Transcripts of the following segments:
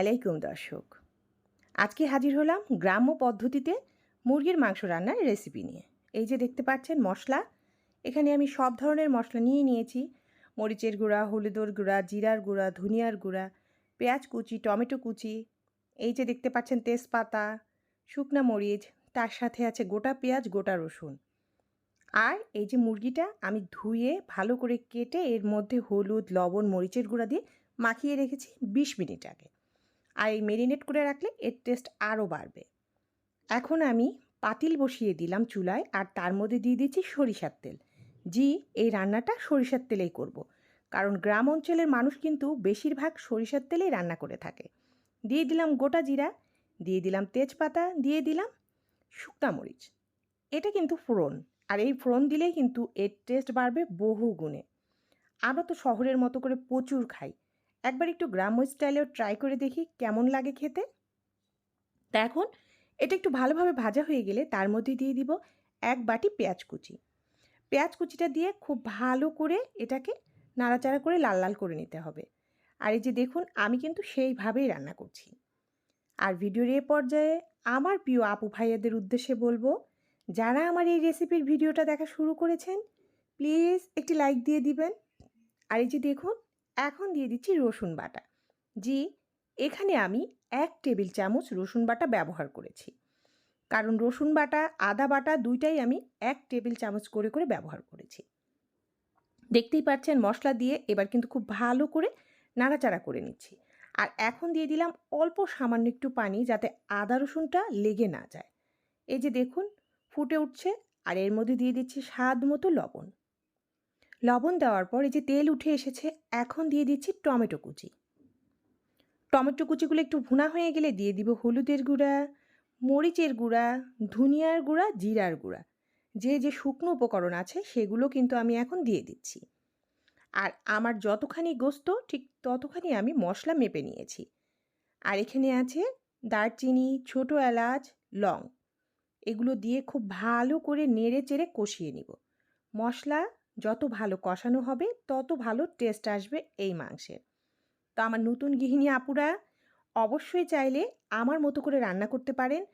আলাইকুম, দর্শক। আজকে হাজির হলাম গ্রাম্য পদ্ধতিতে মুরগির মাংস রান্নার রেসিপি নিয়ে। এই যে দেখতে পাচ্ছেন মশলা, এখানে আমি সব ধরনের মশলা নিয়ে নিয়েছি। মরিচের গুঁড়া, হলুদর গুঁড়া, জিরার গুঁড়া, ধনিয়ার গুঁড়া, পেঁয়াজ কুচি, টমেটো কুচি, এই যে দেখতে পাচ্ছেন তেজপাতা, শুকনা মরিচ, তার সাথে আছে গোটা পেঁয়াজ, গোটা রসুন। আর এই যে মুরগিটা আমি ধুয়ে ভালো করে কেটে এর মধ্যে হলুদ, লবণ, মরিচের গুঁড়া দিয়ে মাখিয়ে রেখেছি বিশ মিনিট আগে। আর এই মেরিনেট করে রাখলে এর টেস্ট আরও বাড়বে। এখন আমি পাতিল বসিয়ে দিলাম চুলায় আর তার মধ্যে দিয়ে দিচ্ছি সরিষার তেল। জি, এই রান্নাটা সরিষার তেলেই করব। কারণ গ্রাম অঞ্চলের মানুষ কিন্তু বেশিরভাগ সরিষার তেলেই রান্না করে থাকে। দিয়ে দিলাম গোটা জিরা, দিয়ে দিলাম তেজপাতা, দিয়ে দিলাম শুকনা মরিচ। এটা কিন্তু ফোড়ন, আর এই ফোড়ন দিলেই কিন্তু এর টেস্ট বাড়বে বহু গুণে। আমরা তো শহরের মতো করে প্রচুর খাই। একবার একটু গ্রাম্য স্টাইলেও ট্রাই করে দেখি কেমন লাগে খেতে। তা এখন এটা একটু ভালোভাবে ভাজা হয়ে গেলে তার মধ্যে দিয়ে দিব এক বাটি পেঁয়াজ কুচি। পেঁয়াজ কুচিটা দিয়ে খুব ভালো করে এটাকে নাড়াচাড়া করে লাল লাল করে নিতে হবে। আর এই যে দেখুন, আমি কিন্তু সেইভাবেই রান্না করছি। আর ভিডিওর এ পর্যায়ে আমার প্রিয় আপু ভাইয়াদের উদ্দেশ্যে বলব, যারা আমার এই রেসিপির ভিডিওটা দেখা শুরু করেছেন প্লিজ একটি লাইক দিয়ে দিবেন। আর এই যে দেখুন এখন দিয়ে দিচ্ছি রসুন বাটা। জি, এখানে আমি এক টেবিল চামচ রসুন বাটা ব্যবহার করেছি। কারণ রসুন বাটা, আদা বাটা দুইটাই আমি এক টেবিল চামচ করে করে ব্যবহার করেছি। দেখতেই পাচ্ছেন মশলা দিয়ে এবার কিন্তু খুব ভালো করে নাড়াচাড়া করে নিচ্ছি। আর এখন দিয়ে দিলাম অল্প সামান্য একটু পানি যাতে আদা রসুনটা লেগে না যায়। এই যে দেখুন, ফুটে উঠছে আর এর মধ্যে দিয়ে দিচ্ছি স্বাদ মতো লবণ। লবণ দেওয়ার পর এই যে তেল উঠে এসেছে, এখন দিয়ে দিচ্ছি টমেটো কুচি। টমেটো কুচিগুলো একটু ভুনা হয়ে গেলে দিয়ে দিব হলুদের গুঁড়া, মরিচের গুঁড়া, ধনিয়ার গুঁড়া, জিরার গুঁড়া। যে যে শুকনো উপকরণ আছে সেগুলো কিন্তু আমি এখন দিয়ে দিচ্ছি। আর আমার যতখানি গোস্ত, ঠিক ততখানি আমি মশলা মেপে নিয়েছি। আর এখানে আছে দারচিনি, ছোটো এলাচ, লং। এগুলো দিয়ে খুব ভালো করে নেড়ে চেড়ে কষিয়ে নিব। মশলা যত ভালো কষানো হবে, তত ভালো টেস্ট আসবে এই মাংসের। তো আমার নতুন গৃহিণী আপুরা, অবশ্যই চাইলে আমার মতো করে রান্না করতে পারেন।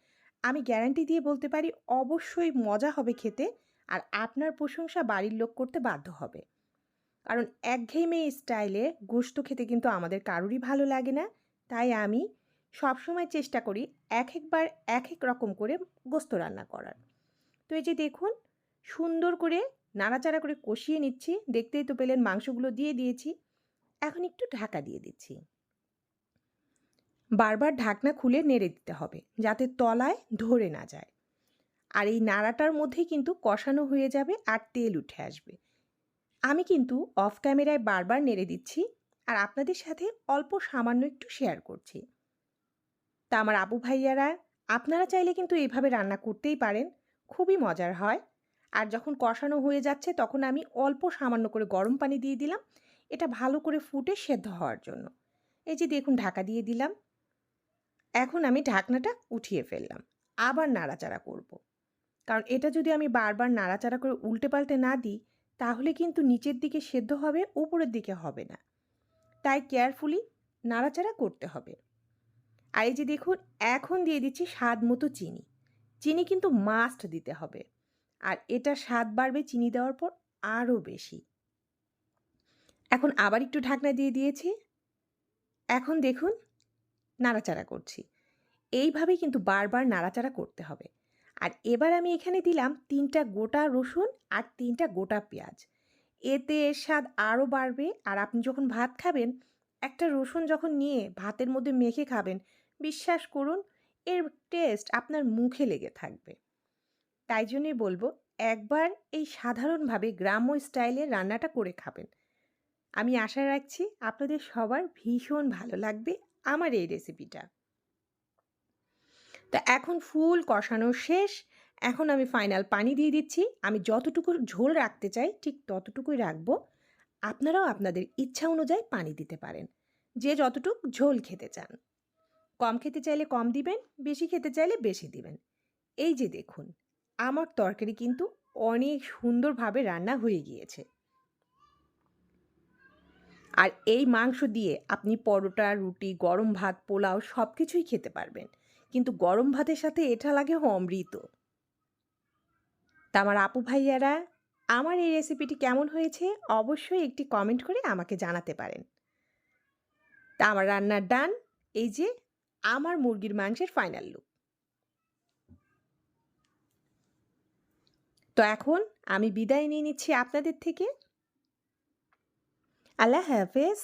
আমি গ্যারান্টি দিয়ে বলতে পারি, অবশ্যই মজা হবে খেতে আর আপনার প্রশংসা বাড়ির লোক করতে বাধ্য হবে। কারণ একঘেয়েমে স্টাইলে গোস্ত খেতে কিন্তু আমাদের কারোরই ভালো লাগে না। তাই আমি সবসময় চেষ্টা করি এক একবার এক এক রকম করে গোস্ত রান্না করার। তো এই যে দেখুন, সুন্দর করে নাড়াচাড়া করে কষিয়ে নিচ্ছি। দেখতেই তো পেলেন মাংসগুলো দিয়ে দিয়েছি। এখন একটু ঢাকা দিয়ে দিচ্ছি। বারবার ঢাকনা খুলে নেড়ে দিতে হবে, যাতে তলায় ধরে না যায়। আর এই নাড়াটার মধ্যেই কিন্তু কষানো হয়ে যাবে আর তেল উঠে আসবে। আমি কিন্তু অফ ক্যামেরায় বারবার নেড়ে দিচ্ছি আর আপনাদের সাথে অল্প সামান্য একটু শেয়ার করছি। তা আমার আবু ভাইয়ারা, আপনারা চাইলে কিন্তু এইভাবে রান্না করতেই পারেন। খুবই মজার হয়। আর যখন কষানো হয়ে যাচ্ছে তখন আমি অল্প সামান্য করে গরম পানি দিয়ে দিলাম। এটা ভালো করে ফুটে সেদ্ধ হওয়ার জন্য। এই যে দেখুন ঢাকা দিয়ে দিলাম। এখন আমি ঢাকনাটা উঠিয়ে ফেললাম। আবার নাড়াচাড়া করব। কারণ এটা যদি আমি বারবার নাড়াচাড়া করে উল্টে পাল্টে না দিই, তাহলে কিন্তু নিচের দিকে সেদ্ধ হবে, উপরের দিকে হবে না। তাই কেয়ারফুলি নাড়াচাড়া করতে হবে। আর এই যে দেখুন, এখন দিয়ে দিচ্ছি স্বাদ মতো চিনি। চিনি কিন্তু মাস্ট দিতে হবে। আর এটা স্বাদ বাড়বে চিনি দেওয়ার পর আরও বেশি। এখন আবার একটু ঢাকনা দিয়ে দিয়েছি। এখন দেখুন, নাড়াচাড়া করছি। এইভাবেই কিন্তু বারবার নাড়াচাড়া করতে হবে। আর এবার আমি এখানে দিলাম তিনটা গোটা রসুন আর তিনটা গোটা পেঁয়াজ। এতে এর স্বাদ আরও বাড়বে আর আপনি যখন ভাত খাবেন, একটা রসুন যখন নিয়ে ভাতের মধ্যে মেখে খাবেন, বিশ্বাস করুন, এর টেস্ট আপনার মুখে লেগে থাকবে। তাই জন্যই বলব, একবার এই সাধারণভাবে গ্রাম্য স্টাইলে রান্নাটা করে খাবেন। আমি আশা রাখছি আপনাদের সবার ভীষণ ভালো লাগবে আমার এই রেসিপিটা। তা এখন ফুল কষানো শেষ, এখন আমি ফাইনাল পানি দিয়ে দিচ্ছি। আমি যতটুকু ঝোল রাখতে চাই ঠিক ততটুকুই রাখব। আপনারাও আপনাদের ইচ্ছা অনুযায়ী পানি দিতে পারেন। যে যতটুক ঝোল খেতে চান। কম খেতে চাইলে কম দিবেন, বেশি খেতে চাইলে বেশি দিবেন। এই যে দেখুন। আমার তরকারি কিন্তু অনেক সুন্দরভাবে রান্না হয়ে গিয়েছে। আর এই মাংস দিয়ে আপনি পরোটা, রুটি, গরম ভাত, পোলাও সব কিছুই খেতে পারবেন। কিন্তু গরম ভাতের সাথে এটা লাগে অমৃত। তা আমার আপু ভাইয়ারা, আমার এই রেসিপিটি কেমন হয়েছে অবশ্যই একটি কমেন্ট করে আমাকে জানাতে পারেন। তা আমার রান্নার ডান, এই যে আমার মুরগির মাংসের ফাইনাল লুক তো এখন আমি বিদায় নিয়ে নিচ্ছি আপনাদের থেকে। আল্লাহ হাফেজ।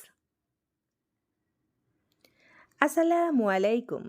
আসসালামু আলাইকুম।